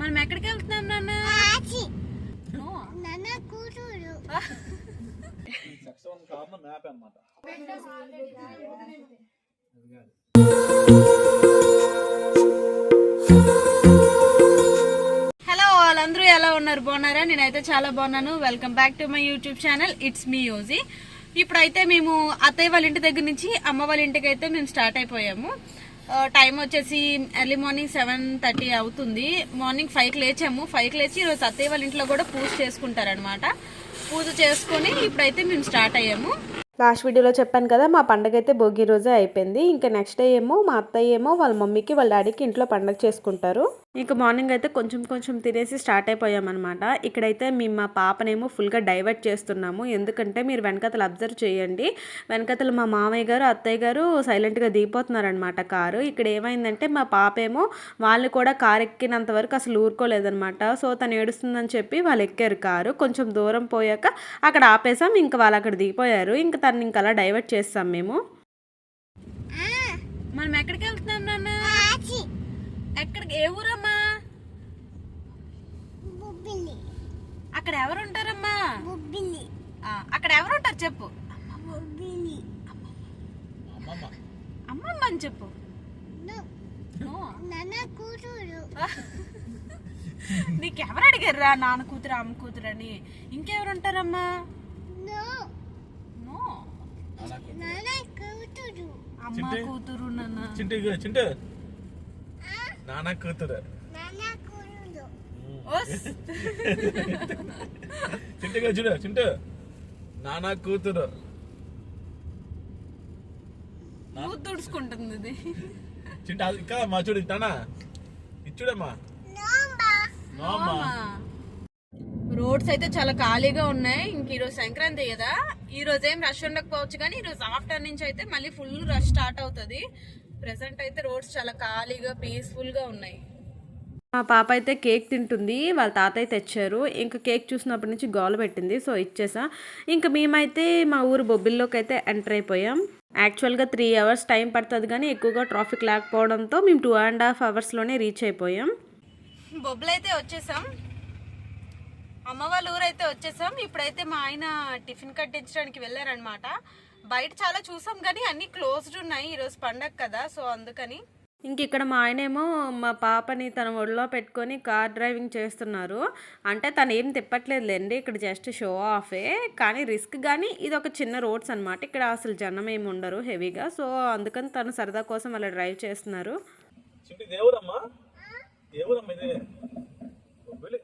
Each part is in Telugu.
మనం ఎక్కడికి వెళ్తున్నాం నాన్న? మ్యాప్ అన్నమాట హలో వాళ్ళందరూ ఎలా ఉన్నారు? బాగున్నారా? నేనైతే చాలా బాగున్నాను. Welcome back to my YouTube channel it's me Yoji ఇప్పుడైతే మేము అత్తయ్య వాళ్ళ ఇంటి దగ్గర నుంచి అమ్మ వాళ్ళ ఇంటికి అయితే మేము స్టార్ట్ అయిపోయాము. టైం వచ్చేసి ఎర్లీ మార్నింగ్ సెవెన్ థర్టీ అవుతుంది. మార్నింగ్ ఫైవ్కి లేచాము. ఫైవ్కి లేచి ఈరోజు అత్తయ్య వాళ్ళ ఇంట్లో కూడా పూజ చేసుకుంటారనమాట పూజ చేసుకొని ఇప్పుడైతే మేము స్టార్ట్ అయ్యాము. లాస్ట్ వీడియోలో చెప్పాను కదా మా పండగ అయితే భోగి రోజే అయిపోయింది. ఇంకా నెక్స్ట్ డే ఏమో మా అత్తయ్య ఏమో వాళ్ళ మమ్మీకి వాళ్ళ డాడీకి ఇంట్లో పండగ చేసుకుంటారు. ఇంకా మార్నింగ్ అయితే కొంచెం కొంచెం తినేసి స్టార్ట్ అయిపోయామన్నమాట. ఇక్కడైతే మేము మా పాపనేమో ఫుల్గా డైవర్ట్ చేస్తున్నాము. ఎందుకంటే మీరు వెనకతలు అబ్జర్వ్ చేయండి. వెనకతలు మా మామయ్య గారు అత్తయ్య గారు సైలెంట్గా దిగిపోతున్నారనమాట కారు. ఇక్కడ ఏమైందంటే మా పాప ఏమో వాళ్ళు కూడా కారు ఎక్కినంత వరకు అసలు ఊరుకోలేదనమాట సో తను ఏడుస్తుందని చెప్పి వాళ్ళు ఎక్కారు కారు. కొంచెం దూరం పోయాక అక్కడ ఆపేసాం ఇంకా వాళ్ళు అక్కడ దిగిపోయారు. ఇంకా తను ఇంకా అలా డైవర్ట్ చేస్తాం మేము. మనం ఎక్కడికి వెళ్తున్నాం నాన్న? ఎక్కడికి ఏ ఊరమ్మా? అక్కడ ఎవరు ఉంటారమ్మా అక్కడ ఎవరు ఉంటారు చెప్పు అమ్మమ్మ. అని చెప్పు. నో. నో. నాన్న కూతురు. నీకెవరు అడిగారురా నాన్న కూతురు అమ్మ కూతురు అని? ఇంకెవరు ఉంటారమ్మా నో. నో? నాన్న కూతురు. అమ్మ కూతురు నాన్న. చింటు ఇగో, చింటు. నాన్న కూతురు. నాన్న. చింటుగా చూడు చింటు. నాన్న కూతురు. తుడుచుకుంటుంది ఇది. చింటు ఇంకా మా చూడు నానా. ఇచ్చుడమ్మా రోడ్స్ అయితే చాలా ఖాళీగా ఉన్నాయి. ఇంక ఈరోజు సంక్రాంతి కదా. ఈ రోజు ఏం రష్ ఉండకపోవచ్చు కానీ ఈ రోజు ఆఫ్టర్ నుంచి అయితే మళ్ళీ ఫుల్ రష్ స్టార్ట్ అవుతుంది. ప్రెసెంట్ అయితే రోడ్స్ చాలా ఖాళీగా పీస్ఫుల్గా ఉన్నాయి. మా పాప అయితే కేక్ తింటుంది వాళ్ళ తాతయ్య తెచ్చారు. ఇంకా కేక్ చూసినప్పటి నుంచి గోల పెట్టింది సో ఇచ్చేసా. ఇంకా మేమైతే మా ఊరు బొబ్బిల్లోకి అయితే ఎంటర్ అయిపోయాం. యాక్చువల్గా త్రీ అవర్స్ టైం పడుతుంది కానీ ఎక్కువగా ట్రాఫిక్ లేకపోవడంతో మేము టూ అండ్ హాఫ్ అవర్స్లోనే రీచ్ అయిపోయాం. బొబ్బులు అయితే వచ్చేసాం. అమ్మ వాళ్ళ ఊరు అయితే వచ్చేసాం. ఇప్పుడైతే మా ఆయన టిఫిన్ కట్టించడానికి వెళ్ళారనమాట బయట చాలా చూసాం కానీ అన్ని క్లోజ్డ్ ఉన్నాయి. ఈరోజు పండగ కదా సో అందుకని ఇంక ఇక్కడ మా ఆయనేమో మా పాపని తన ఒడిలో పెట్టుకొని కార్ డ్రైవింగ్ చేస్తున్నారు. అంటే తను ఏం తిప్పట్లేదులేండి ఇక్కడ జస్ట్ షో ఆఫే కానీ రిస్క్ కానీ ఇది ఒక చిన్న రోడ్స్ అన్నమాట. ఇక్కడ అసలు జనం ఏమి ఉండరు హెవీగా సో అందుకని తను సరదా కోసం అలా డ్రైవ్ చేస్తున్నారు. దేవుడమ్మా ఇది ఎవరమ్మా ఎవరమ్మా ఇది బొబ్బిలి.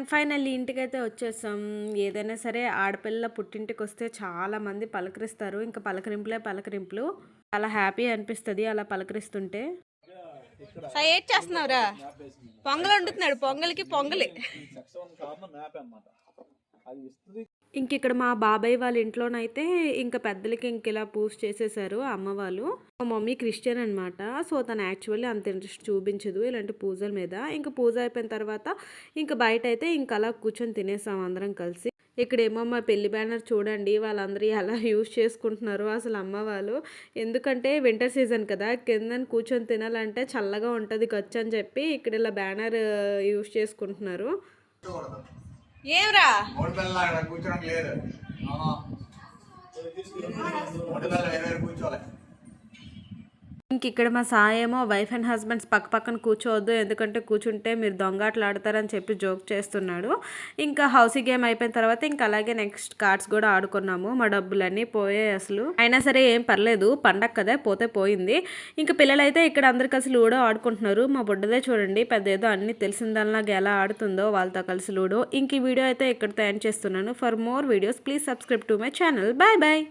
అండ్ ఫైనల్లీ ఇంటికైతే వచ్చేసాం. ఏదైనా సరే ఆడపిల్ల పుట్టింటికి వస్తే చాలా మంది పలకరిస్తారు. ఇంకా పలకరింపులే పలకరింపులు. చాలా హ్యాపీ అనిపిస్తుంది అలా పలకరిస్తుంటే. సై ఏం చేస్తున్నావురా? పొంగల్ వండుతున్నాడు. పొంగల్కి పొంగలి. అది ఇస్తుంది. ఇంక ఇక్కడ మా బాబాయ్ వాళ్ళ ఇంట్లోనైతే ఇంకా పెద్దలకి ఇంక ఇలా పూజ చేసేసారు అమ్మ వాళ్ళు. మా మమ్మీ క్రిస్టియన్ అనమాట సో తను యాక్చువల్లీ అంత ఇంట్రెస్ట్ చూపించదు ఇలాంటి పూజల మీద. ఇంకా పూజ అయిపోయిన తర్వాత ఇంకా బయట అయితే ఇంకా అలా కూర్చొని తినేసాం అందరం కలిసి. ఇక్కడేమో మా పెళ్ళి బ్యానర్ చూడండి వాళ్ళందరూ ఎలా యూజ్ చేసుకుంటున్నారు అసలు అమ్మ వాళ్ళు. ఎందుకంటే వింటర్ సీజన్ కదా కింద కూర్చొని తినాలంటే చల్లగా ఉంటుంది ఖర్చు అని చెప్పి ఇక్కడ ఇలా బ్యానర్ యూజ్ చేసుకుంటున్నారు. ఏమ్రా? కూర్చోడం లేదు. ఓడిపిల్ల వేరే వేరే కూర్చోవాలి. ఇంక ఇక్కడ మా సాయేమో వైఫ్ అండ్ హస్బెండ్స్ పక్క పక్కన కూర్చోవద్దు ఎందుకంటే కూర్చుంటే మీరు దొంగాట్లు ఆడతారని చెప్పి జోక్ చేస్తున్నాడు. ఇంకా హౌసీ గేమ్ అయిపోయిన తర్వాత ఇంకా అలాగే నెక్స్ట్ కార్డ్స్ కూడా ఆడుకున్నాము మా డబ్బులన్నీ పోయాయి అసలు. అయినా సరే ఏం పర్లేదు పండగ కదా పోతే పోయింది. ఇంకా పిల్లలైతే ఇక్కడ అందరు కలిసి లూడో ఆడుకుంటున్నారు. మా బుడ్డదే చూడండి పెద్ద ఏదో అన్ని తెలిసిందల్లాగా ఎలా ఆడుతుందో వాళ్ళతో కలిసి లూడో. ఇంక ఈ వీడియో అయితే ఇక్కడితో ఎండ్ చేస్తున్నాను. For more videos please subscribe to my channel. Bye bye.